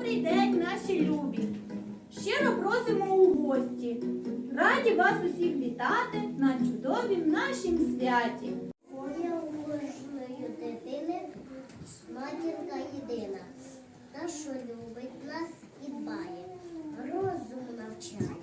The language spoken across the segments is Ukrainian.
Добрий день, наші любі! Щиро просимо у гості. Раді вас усіх вітати на чудовім нашім святі. Воля кожної дитини матінка єдина, та що любить нас і дбає, розум навчає.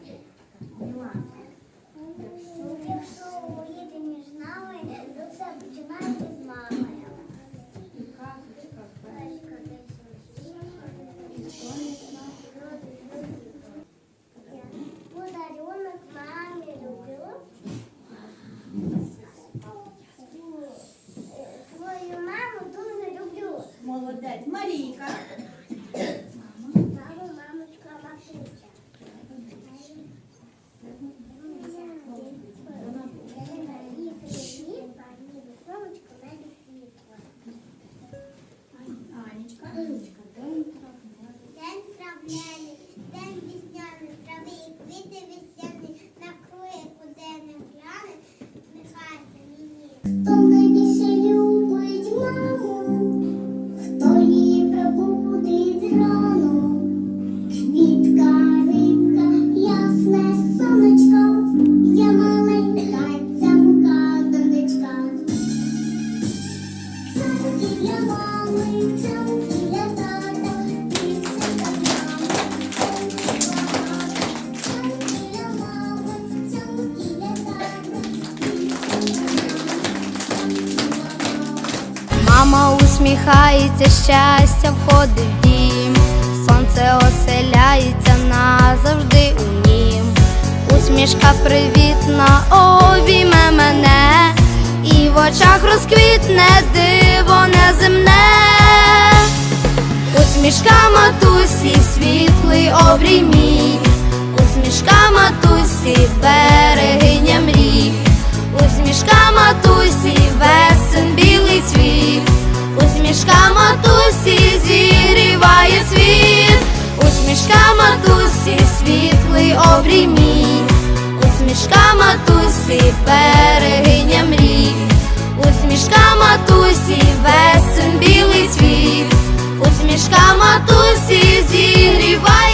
Молодець Марійка. Маму, Мама усміхається, щастя входить в дім, сонце оселяється назавжди у нім. Усмішка привітна обійме мене, і в очах розквітне диво Усмішка матусі, світлий обрій мій, усмішка матусі, берегиня мрій, усмішка матусі, весен білий цвіт, усмішка матусі зігріває світ, усмішка матусі, світлий обрій мій, усмішка матусі, берегиня цвіт. Матусі зігріває